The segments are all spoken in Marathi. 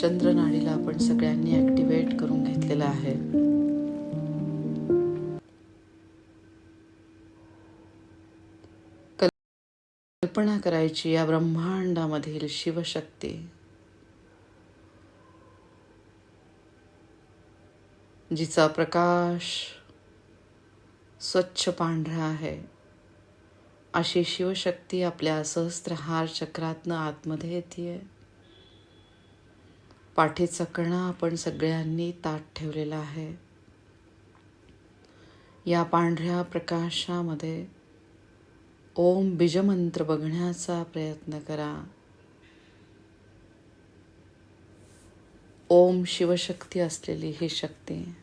चंद्रनाडीला आपण सगळ्यांनी ऍक्टिवेट करून घेतलेलं आहे. कल्पना करायची या ब्रह्मांडामधील शिवशक्ती. जिचा प्रकाश स्वच्छ पांढरा आहे. अशी शिवशक्ती आपल्या सहस्त्रहार चक्रातनं आतमध्ये येते पाठीचा कणा आपण सगळ्यांनी ताट ठेवलेला आहे. या पांढऱ्या प्रकाशामध्ये ओम बीजमंत्र बघण्याचा प्रयत्न करा. ओम शिवशक्ती असलेली ही शक्ती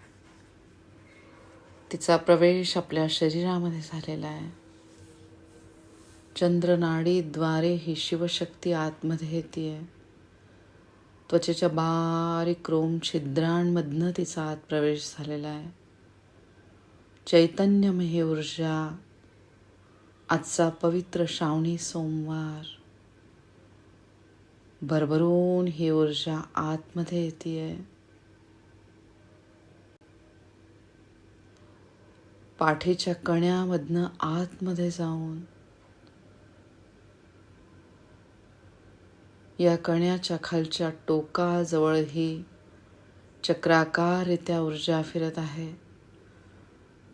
तिचा प्रवेश आपल्या शरीरामध्ये झालेला आहे. चंद्रनाडीद्वारे ही शिवशक्ती आतमध्ये येते आहे त्वचेच्या बारीक क्रोम छिद्रांमधनं तिचा आत प्रवेश झालेला आहे. चैतन्यम हे ऊर्जा आजचा पवित्र श्रावणी सोमवार. भरभरून ही ऊर्जा आतमध्ये येते पाठीच्या कण्यामधनं आतमध्ये जाऊन या कण्याच्या खालच्या टोकाजवळ ही चक्राकाररित्या ऊर्जा फिरत आहे.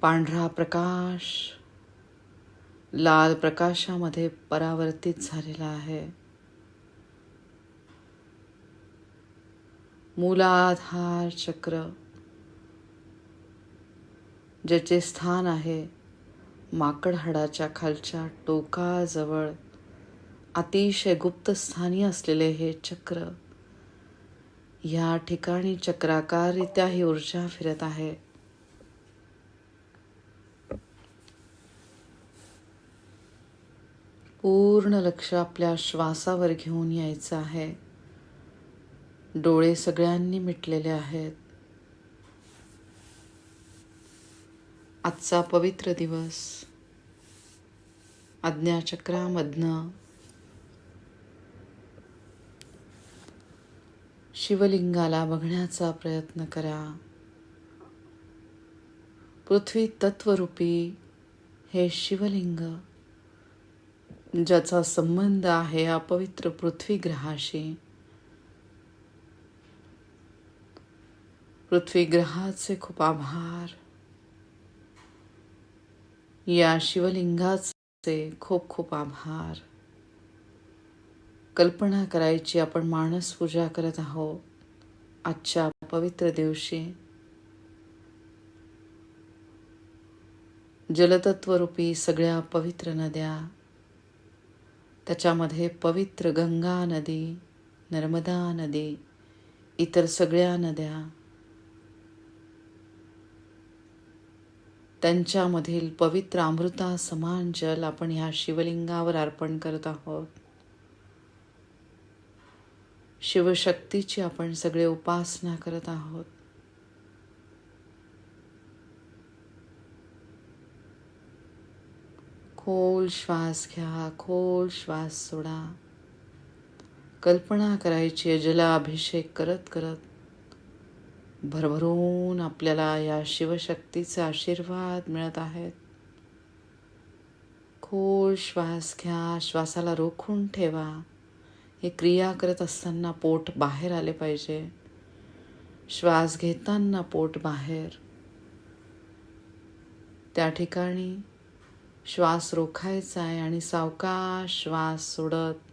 पांढरा प्रकाश लाल प्रकाशामध्ये परावर्तित झालेला आहे. मूलाधार चक्र ज्याचे स्थान आहे माकड हाडाच्या खालच्या टोकाजवळ अतिशय गुप्त स्थानी असलेले हे चक्र या ठिकाणी चक्राकाररित्या ही ऊर्जा फिरत आहे. पूर्ण लक्ष आपल्या श्वासावर घेऊन यायचं आहे. डोळे सगळ्यांनी मिटलेले आहेत. आजचा पवित्र दिवस आज्ञाचक्रामधनं शिवलिंगाला बघण्याचा प्रयत्न करा. पृथ्वी तत्वरूपी हे शिवलिंग ज्याचा संबंध आहे अपवित्र पृथ्वी ग्रहाशी. पृथ्वी ग्रहाचे खूप आभार. या शिवलिंगाचे खूप खूप आभार. कल्पना करायची आपण मानस पूजा करत आहोत आजच्या पवित्र दिवशी. जलतत्वरूपी सगळ्या पवित्र नद्या त्याच्यामध्ये पवित्र गंगा नदी नर्मदा नदी इतर सगळ्या नद्या त्यांच्यामधील पवित्र अमृता समान जल आपण ह्या शिवलिंगावर अर्पण करत आहोत. शिवशक्तीची आपण सगळे उपासना करत आहोत. खोल श्वास घ्या खोल श्वास सोडा. कल्पना करायची आहे जलाभिषेक करत करत. भरभरून आपल्याला या शिवशक्तीचे आशीर्वाद मिळत आहेत. खोल श्वास घ्या श्वासाला रोखून ठेवा. हे क्रिया करत असताना पोट बाहेर आले पाहिजे. श्वास घेताना पोट बाहेर. त्या ठिकाणी श्वास रोखायचा आहे आणि सावकाश श्वास सोडत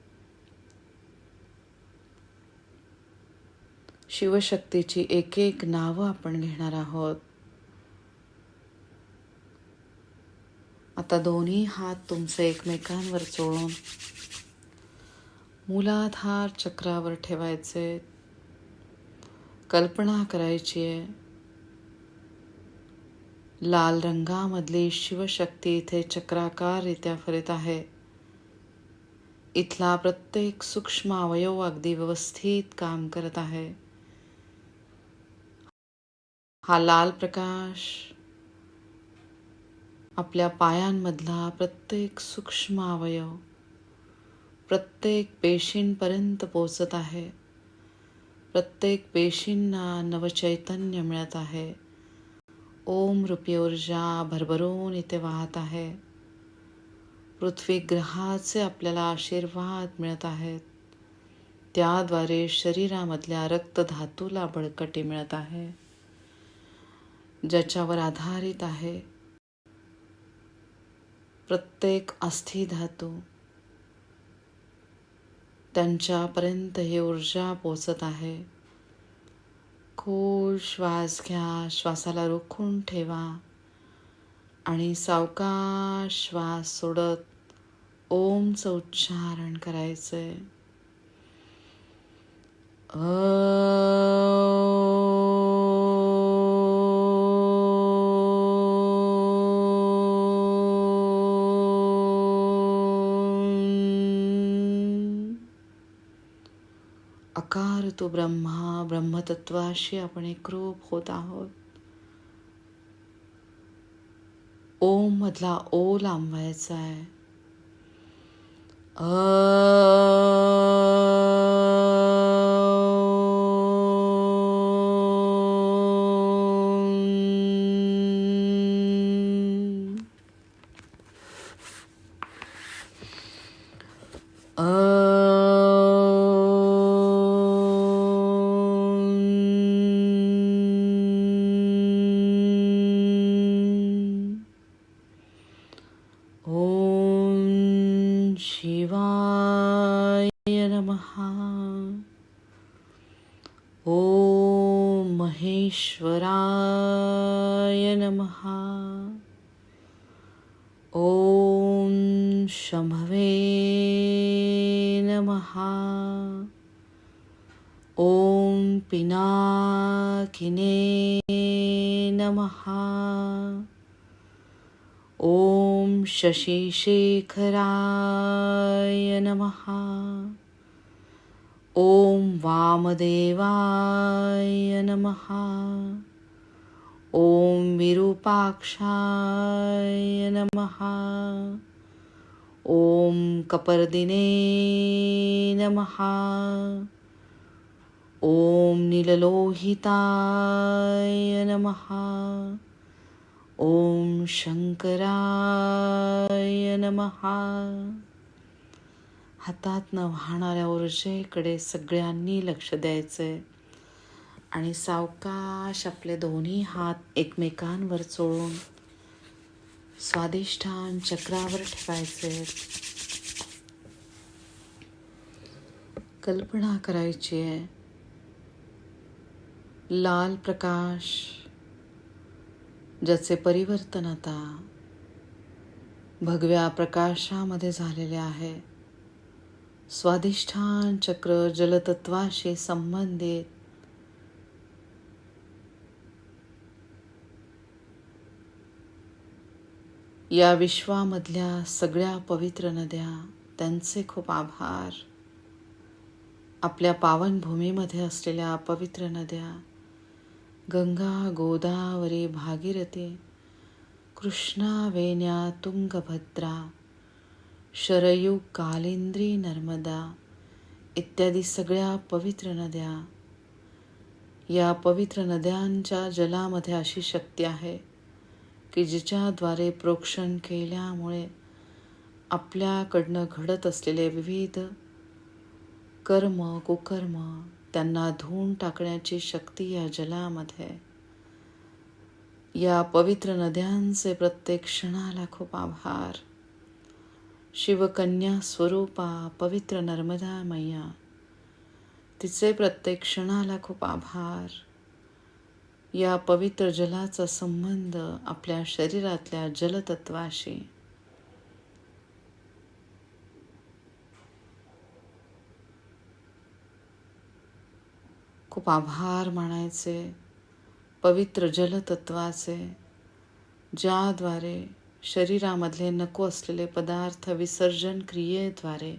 शिवशक्तीची एक एक नावं आपण घेणार आहोत. आता दोन्ही हात तुमचे एकमेकांवर चोळून मूलाधार चक्रावर ठेवायचे. कल्पना करायची आहे. लाल रंगामधली शिवशक्ती इथे चक्राकाररित्या फिरत आहे. इथला प्रत्येक सूक्ष्म अवयव अगदी व्यवस्थित काम करत आहे. हा लाल प्रकाश आपल्या पायांमधला प्रत्येक सूक्ष्म अवयव प्रत्येक पेशींपर्यंत पोचत आहे. प्रत्येक पेशींना नवचैतन्य मिळत आहे. ओम रूपी ऊर्जा भरभरून इथे वाहत आहे. पृथ्वी ग्रहाचे आपल्याला आशीर्वाद मिळत आहेत. त्याद्वारे शरीरामधल्या रक्तधातूला बळकटी मिळत आहे. ज्याच्यावर आधारित आहे. प्रत्येक अस्थि धातू त्यांच्यापर्यंत ही ऊर्जा पोचत आहे. खोल श्वास घ्या श्वासाला रोखून ठेवा आणि सावकाश श्वास सोडत ओमचं उच्चारण करायचंय. अकार तो ब्रह्मा ब्रह्मतत्वाशी आपण एकरूप होत आहोत. ओम मधला ओ लांबवायचा आहे. शिवाय नमः. ॐ महेश्वराय नमः. ॐ शंभवे नमः. ॐ पिनाकिने नमः. ॐ शशिशेखराय नमः। ॐ वामदेवाय नमः। ॐ विरूपाक्षाय नमः। ॐ कपर्दिने नमः। ॐ निललोहिताय नमः। ओम शंकराय नमः. हातातनं वाहणाऱ्या ऊर्जेकडे सगळ्यांनी लक्ष द्यायचंय. आणि सावकाश आपले दोन्ही हात एकमेकांवर चोळून स्वादिष्ठान चक्रावर ठेवायचे. कल्पना करायची आहे. लाल प्रकाश ज्याचे परिवर्तन आता भगव्या प्रकाशामध्ये झालेले आहे. स्वादिष्ठान चक्र जलतत्वाशी संबंधित या विश्वामधल्या सगळ्या पवित्र नद्या त्यांचे खूप आभार. आपल्या पावनभूमीमध्ये असलेल्या पवित्र नद्या गंगा गोदावरी भागीरथी कृष्णा वेण्या तुंगभद्रा शरयू कालिंद्री नर्मदा इत्यादी सगळ्या पवित्र नद्या. या पवित्र नद्यांच्या जलामध्ये अशी शक्ती आहे की जिच्याद्वारे प्रोक्षण केल्यामुळे आपल्याकडनं घडत असलेले विविध कर्म कुकर्म त्यांना धुवून टाकण्याची शक्ती या जलामध्ये. या पवित्र नद्यांचे प्रत्येक क्षणाला खूप आभार. शिवकन्या स्वरूपा पवित्र नर्मदा मैया तिचे प्रत्येक क्षणाला खूप आभार. या पवित्र जलाचा संबंध आपल्या शरीरातल्या जलतत्वाशी खूप आभार मानायचे पवित्र जलतत्वाचे ज्याद्वारे शरीरामधले नको असलेले पदार्थ विसर्जन क्रियेद्वारे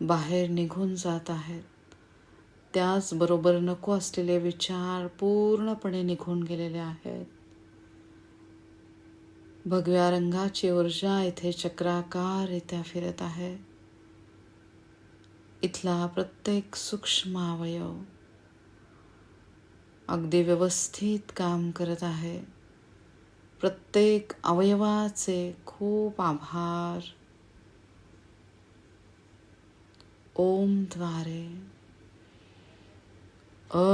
बाहेर निघून जात आहेत. त्याचबरोबर नको असलेले विचार पूर्णपणे निघून गेलेले आहेत. भगव्या रंगाची ऊर्जा इथे चक्राकाररित्या फिरत आहे. इथला प्रत्येक सूक्ष्म अवयव अगदी व्यवस्थित काम करत आहे. प्रत्येक अवयवाचे खूप आभार. ओमद्वारे अ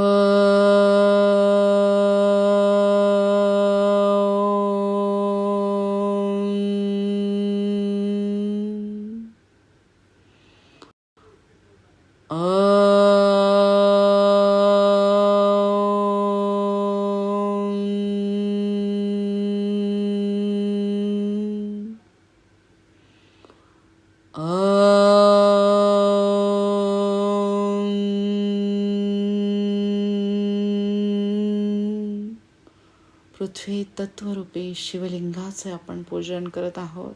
पृथ्वी तत्वरूपी शिवलिंगाचे आपण पूजन करत आहोत.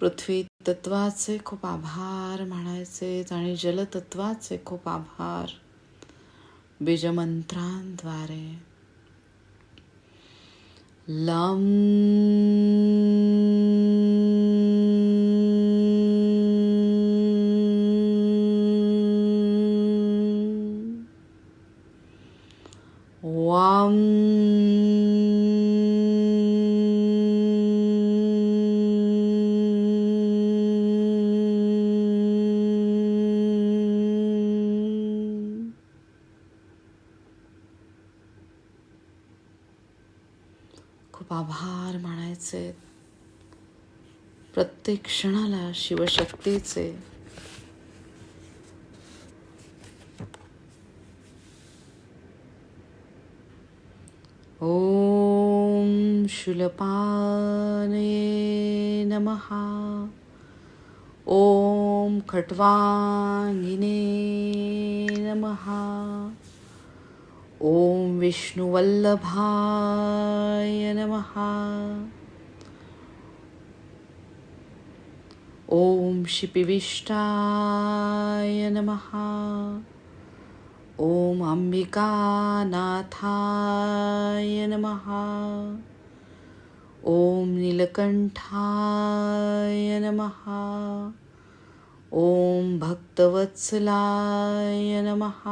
पृथ्वी तत्वाचे खूप आभार म्हणायचे आणि जलतत्वाचे खूप आभार बीजमंत्रांद्वारे. लम खूप आभार मानायचे. प्रत्येक क्षणाला शिवशक्तीचे ॐ शूलपाने नमः। ॐ खट्वाङ्गिने नमः। ॐ विष्णुवल्लभाय नमः। ॐ शिपिविष्टाय नमः। ॐ अम्बिकानाथाय नमः। ॐ नीलकण्ठाय नमः। ॐ भक्तवत्सलाय नमः।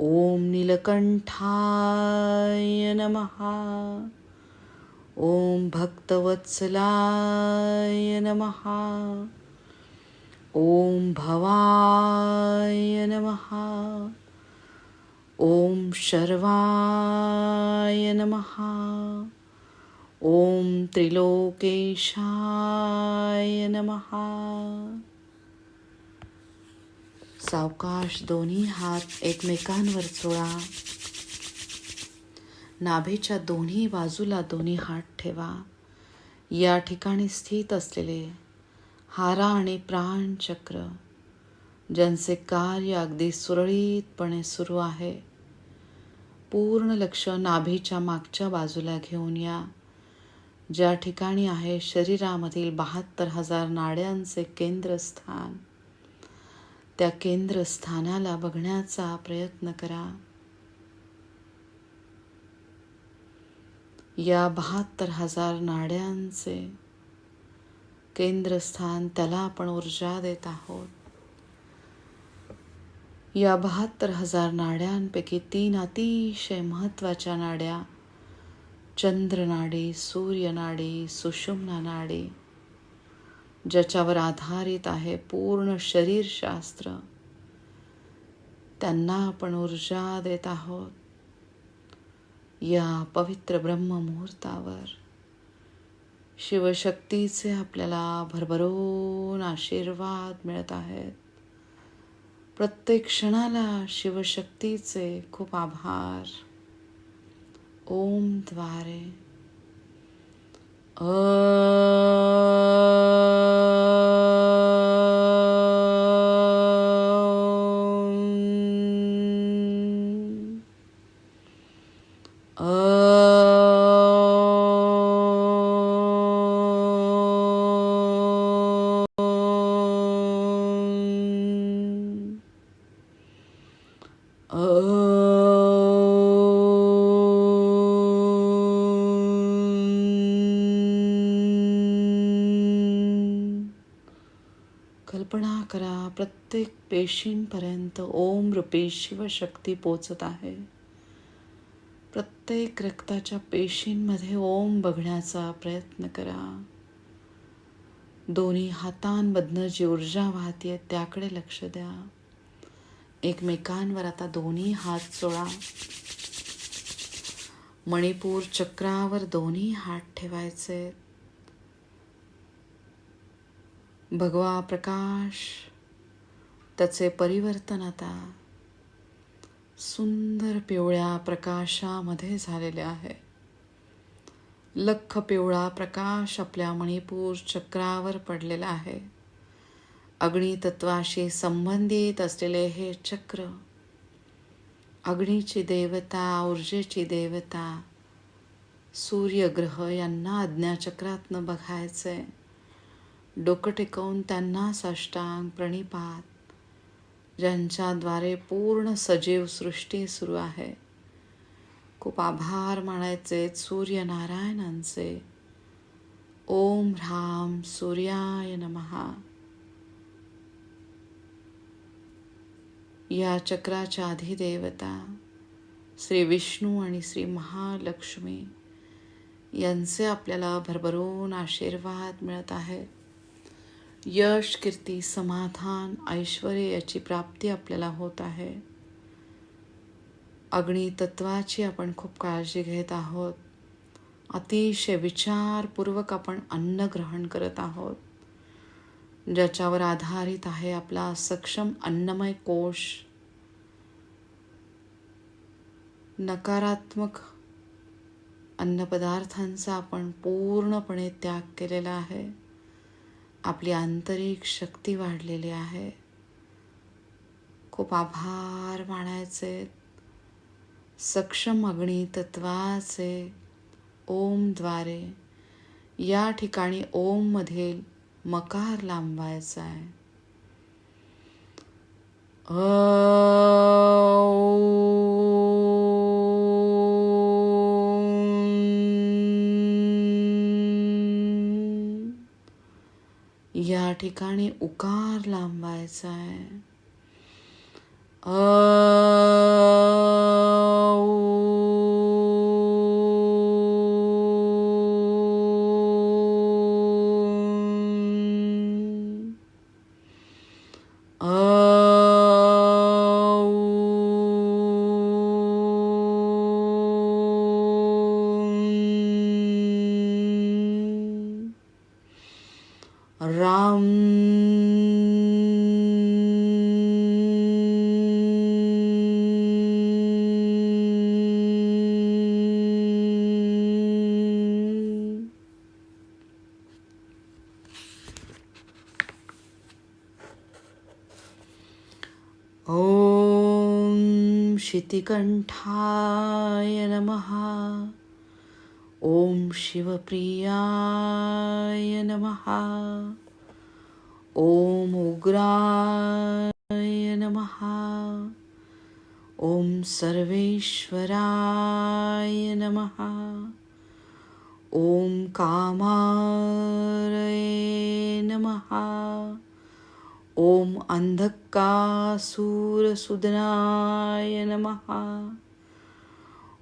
ॐ नीलकण्ठाय नमः। ॐ भक्तवत्सलाय नमः। ॐ भवाय नमः। ॐ शर्वाय नमः। ओम त्रिलोकेशाय नमहा सावकाश दोन्ही हात एकमेकांवर चोळा. नाभेच्या दोन्ही बाजूला दोन्ही हात ठेवा. या ठिकाणी स्थित असलेले हारा आणि प्राणचक्र ज्यांचे कार्य अगदी सुरळीतपणे सुरू आहे. पूर्ण लक्ष नाभीच्या मागच्या बाजूला घेऊन या. ज्या ठिकाणी आहे शरीरामधील बहात्तर हजार नाड्यांचे केंद्रस्थान. त्या केंद्रस्थानाला बघण्याचा प्रयत्न करा. या बहात्तर हजार नाड्यांचे केंद्रस्थान त्याला आपण ऊर्जा देत आहोत. या बहात्तर हजार नाड्यांपैकी तीन अतिशय महत्त्वाच्या नाड्या चंद्रनाडी सूर्यनाडी सुषुम्ना नाडी ज्याच्यावर आधारित आहे पूर्ण शरीरशास्त्र त्यांना आपण ऊर्जा देत आहोत. या पवित्र ब्रह्ममुहूर्तावर शिवशक्तीचे आपल्याला भरभरून आशीर्वाद मिळत आहेत. प्रत्येक क्षणाला शिवशक्तीचे खूप आभार. ओमद्वारे अ पेशींपर्यंत ओम रूपी शिवशक्ती पोचत आहे. प्रत्येक रक्ताच्या पेशींमध्ये ओम बघण्याचा प्रयत्न करा. दोन्ही हातांमधनं जी ऊर्जा वाहतीये त्याकडे लक्ष द्या. एकमेकांवर आता दोन्ही हात चोळा मणिपूर चक्रावर दोन्ही हात ठेवायचे. भगवा प्रकाश त्याचे परिवर्तन आता सुंदर पिवळ्या प्रकाशामध्ये झालेले आहे. लख पिवळा प्रकाश आपल्या मणिपूर चक्रावर पडलेला आहे. अग्नितत्वाशी संबंधित असलेले हे चक्र अग्नीची देवता ऊर्जेची देवता सूर्यग्रह यांना आज्ञाचक्रातनं आहे डोकं टेकवून त्यांना साष्टांग प्रणिपात. ज्यांच्याद्वारे पूर्ण सजीव सृष्टी सुरू आहे. खूप आभार मानायचे सूर्यनारायणांचे. ओम ह्राम सूर्याय नमहा या चक्राच्या अधिदेवता श्री विष्णू आणि श्री महालक्ष्मी यांचे आपल्याला भरभरून आशीर्वाद मिळत आहेत. यश कीर्ती समाधान ऐश्वर याची प्राप्ती आपल्याला होत आहे. अग्नितत्वाची आपण खूप काळजी घेत आहोत. अतिशय विचारपूर्वक आपण अन्न ग्रहण करत आहोत. ज्याच्यावर आधारित आहे आपला सक्षम अन्नमय कोश. नकारात्मक अन्नपदार्थांचा आपण पूर्णपणे त्याग केलेला आहे. आपली आंतरिक शक्ती वाढलेली आहे. खूप आभार मानायचे. सक्षम अग्नी तत्वाचे ओमद्वारे या ठिकाणी ओम मधील मकार लांबायचा आहे. ओ ठिकाणी उकार लांबायचा आहे अं. ॐ नमः। ॐ शिवप्रियाय नमः। ॐ उग्राय नमः। ॐ सर्वेश्वराय नमः। ॐ कामारये नमः। ॐ अन्धकासूरसुदनाय नमः।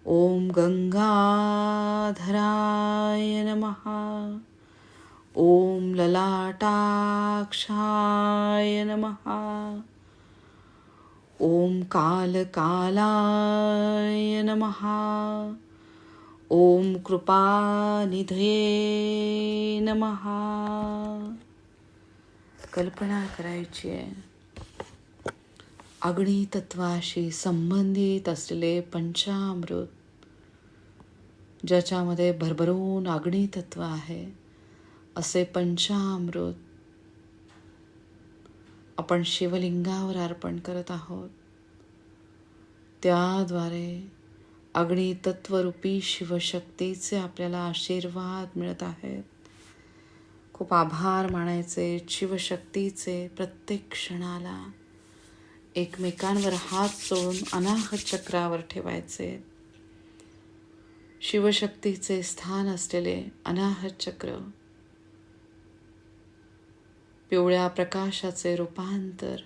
ॐ गङ्गाधराय नमः। ॐ ललाटाक्षाय नमः। ॐ कालकालाय नमः। ॐ कृपानिधये नमः कल्पना करायची आहे. अग्नितत्वाशी संबंधित असलेले पंचामृत ज्याच्यामध्ये भरभरून अग्नितत्व आहे असे पंचामृत आपण शिवलिंगावर अर्पण करत आहोत. त्याद्वारे अग्नितत्वरूपी शिवशक्तीचे आपल्याला आशीर्वाद मिळत आहेत. खूप आभार मानायचे शिवशक्तीचे प्रत्येक क्षणाला. एकमेकांवर हात सोडून अनाहत चक्रावर ठेवायचे. शिवशक्तीचे स्थान असलेले अनाहत चक्र. पिवळ्या प्रकाशाचे रूपांतर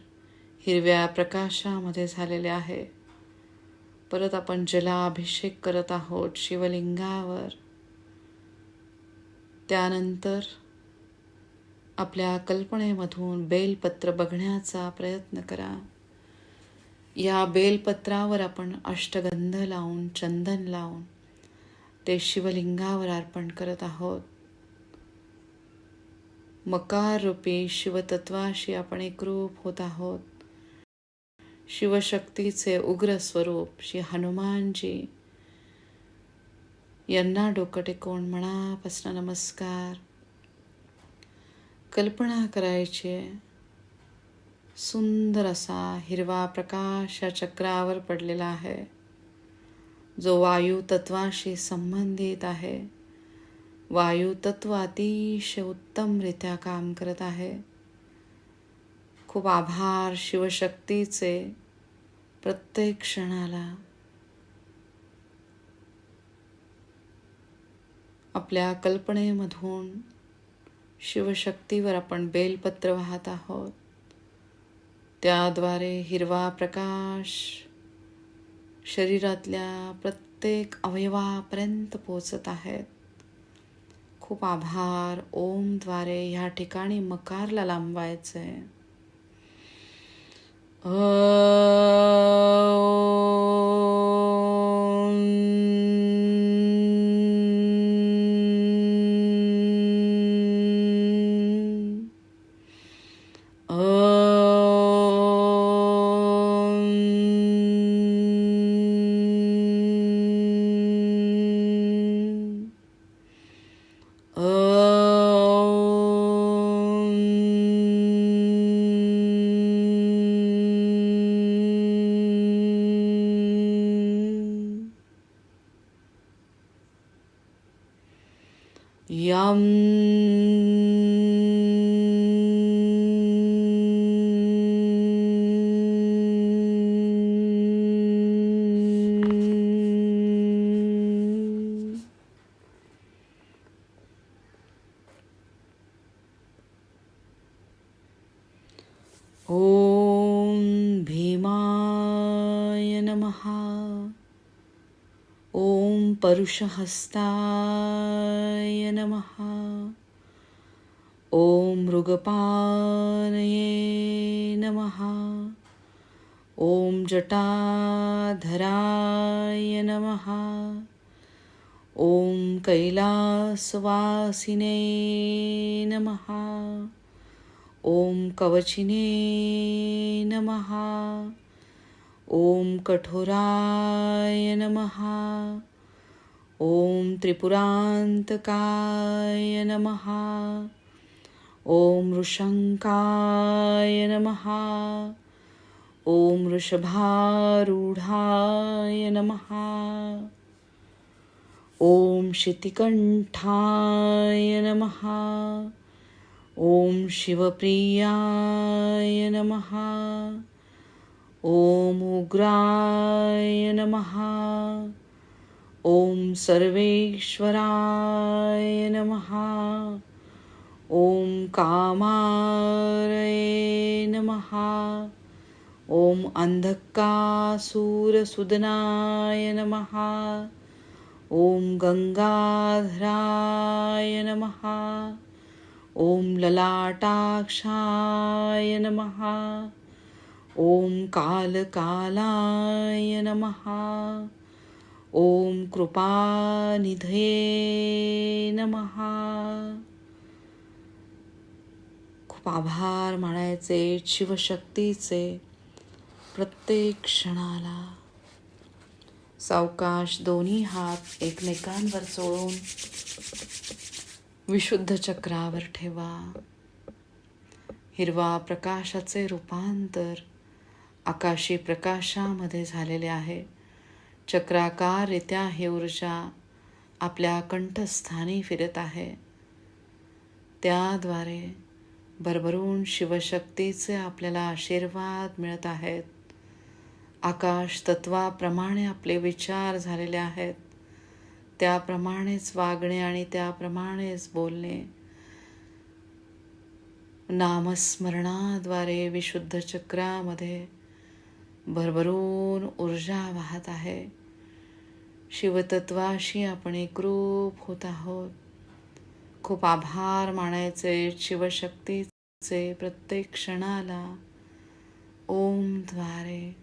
हिरव्या प्रकाशामध्ये झालेले आहे. परत आपण जलाभिषेक करत आहोत शिवलिंगावर. त्यानंतर आपल्या कल्पनेमधून बेलपत्र बघण्याचा प्रयत्न करा. या बेलपत्रावर आपण अष्टगंध लावून चंदन लावून ते शिवलिंगावर अर्पण करत आहोत. मकार रूपी शिवतत्वाशी आपण एकरूप होत आहोत. शिवशक्तीचे उग्र स्वरूप श्री हनुमानजी यांना डोकं टेकवून मनापासून नमस्कार. कल्पना करायची आहे. सुंदर असा हिरवा प्रकाश या चक्रावर पडलेला आहे. जो वायू तत्वाशी संबंधित आहे. वायू तत्व अतिशय उत्तमरित्या काम करत आहे. खूप आभार शिवशक्तीचे प्रत्येक क्षणाला. आपल्या कल्पनेमधून शिवशक्तीवर आपण बेलपत्र वाहत आहोत. त्याद्वारे हिरवा प्रकाश शरीरातल्या प्रत्येक अवयवापर्यंत पोचत आहेत. खूप आभार ओमद्वारे ह्या ठिकाणी मकारला लांबवायचं. आहे परुषहस्ताय नमः। ॐ मृगपानये नमः। ॐ जटाधराय नमः। ॐ कैलासवासिने नमः। ॐ कवचिने नमः। ॐ कठोराय नमः। ॐ त्रिपुरान्तकाय नमः। ॐ ऋषङ्काय नमः। ॐ वृषभारूढाय नमः। ॐ शितिकण्ठाय नमः। ॐ शिवप्रियाय नमः। ॐ उग्राय नमः। ॐ सर्वेश्वराय नमः। ॐ कामारये नमः। ॐ अन्धकासुरसुदनाय नमहा ॐ गङ्गाधराय नमः। ॐ ललाटाक्षाय नमः। ॐ कालकालाय नमः। ॐ कृपानिधये नमः. खूप आभार मानायचे शिवशक्तीचे प्रत्येक क्षणाला. सावकाश दोन्ही हात एकमेकांवर सोडून विशुद्ध चक्रावर ठेवा. हिरवा प्रकाशाचे रूपांतर आकाशी प्रकाशामध्ये झालेले आहे. चक्राकाररित्या हे ऊर्जा आपल्या कंठस्थानी फिरत आहे. त्याद्वारे भरभरून शिवशक्तीचे आपल्याला आशीर्वाद मिळत आहेत. आकाश तत्वाप्रमाणे आपले विचार झालेले आहेत. त्याप्रमाणेच वागणे आणि त्याप्रमाणेच बोलणे. नामस्मरणाद्वारे विशुद्ध चक्रामध्ये भरभरून ऊर्जा वाहत आहे. शिवतत्वाशी आपण एकरूप होत आहोत. खूप आभार मानायचे शिवशक्तीचे प्रत्येक क्षणाला. ओमद्वारे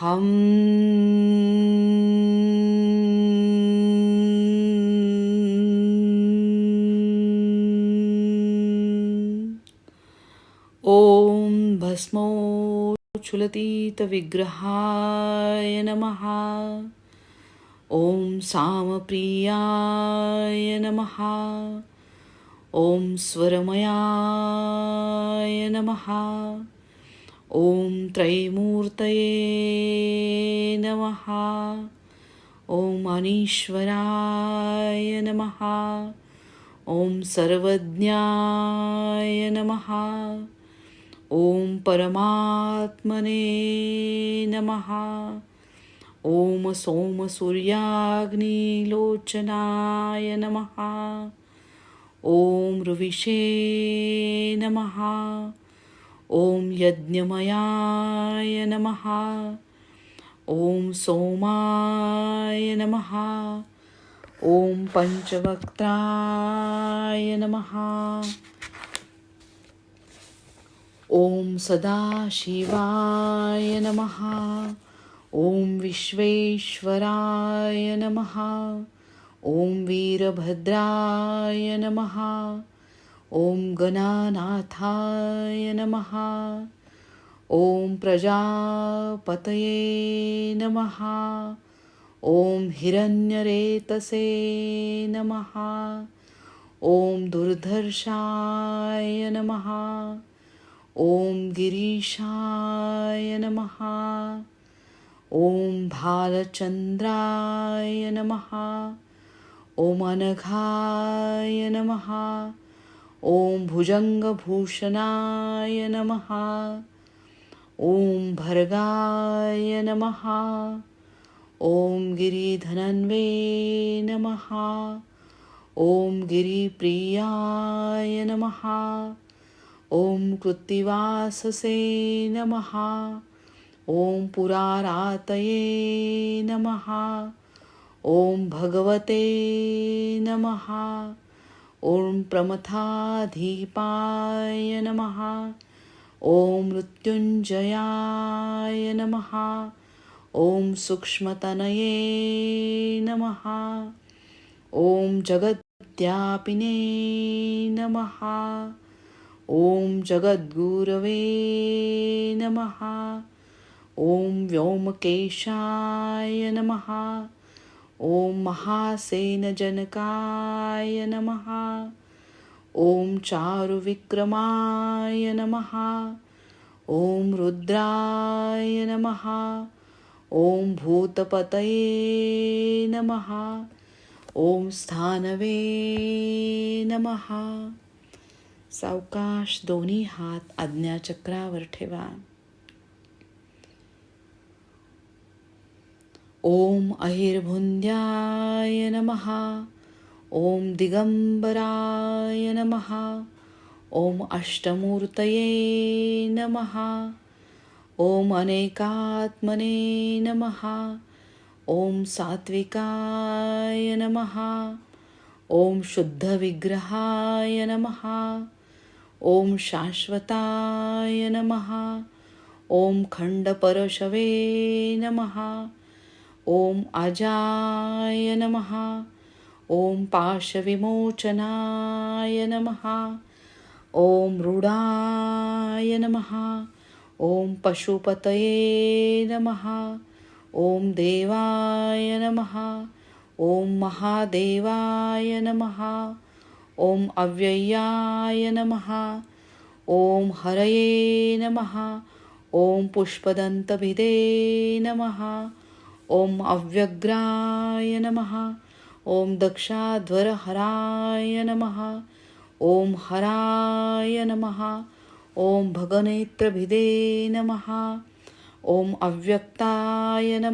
हम हम भस्मोच्छुलतीतविग्रहाय नमः। ॐ सामप्रियाय नमः। ॐ स्वरमयाय नमः। ॐ त्रैमूर्तये नमः। ॐ अनीश्वराय नमः। ॐ सर्वज्ञाय नमः। ॐ परमात्मने नमः। ॐ सोमसूर्याग्निलोचनाय नमहा ॐ ऋविषे नमः। ॐ यज्ञमयाय नमः। ॐ सोमाय नमः। ॐ पञ्चवक्त्राय नमः। ॐ सदाशिवाय नमः। ॐ विश्वेश्वराय नमः। ॐ वीरभद्राय नमः। ॐ गणानाथाय नमः। ॐ प्रजापतये नमः। ॐ हिरण्यरेतसे नमः। ॐ दुर्धर्षाय नमः। ॐ गिरीशाय नमः। ॐ भालचन्द्राय नमः। ॐ अनघाय नमः। ॐ भुजङ्गभूषणाय नमः। ॐ भर्गाय नमः। ॐ गिरिधनन्वे नमः। ॐ गिरिप्रियाय नमः। ॐ कृत्तिवाससे नमः। ॐ पुरारातये नमः। ॐ भगवते नमः। ॐ प्रमथाधीपाय नमः। ॐ मृत्युञ्जयाय नमः। ॐ सूक्ष्मतनये नमः। ॐ जगद्व्यापिने नमः। ॐ जगद्गुरवे नमः। ॐ व्योमकेशाय नमः। ॐ महासेनजनकाय नमः। ॐ चारुविक्रमाय नमः। ॐ रुद्राय नमः। ॐ भूतपतये नमः। ॐ स्थानवे नमः। सावकाश दोन्ही हात आज्ञाचक्रावर ठेवा. ॐ अहिर्भुन्द्याय नमः. ॐ दिगंबराय नमः. ॐ अष्टमूर्तये नमः. ॐ अनेकात्मने नमः. ॐ सात्विकाय नमः. ॐ शुद्धविग्रहाय नमः. ॐ शाश्वताय नमः ॐ खण्डपरशवे नमः ॐ अजाय नमहा ॐ पाशविमोचनाय नमहा ॐ रुडाय नमहा ओम पशुपतये नमहा ॐ देवाय नमः ॐ महादेवाय नमः ॐ अव्ययाय नमः। ॐ हरये नमः। ॐ पुष्पदंतभिदे नमः। ॐ अव्यग्राय नमः। ॐ दक्षाध्वरहराय नमः। ॐ हराय नमः। ओम भगनेत्रभिदे नमः। ओम अव्यक्ताय नम।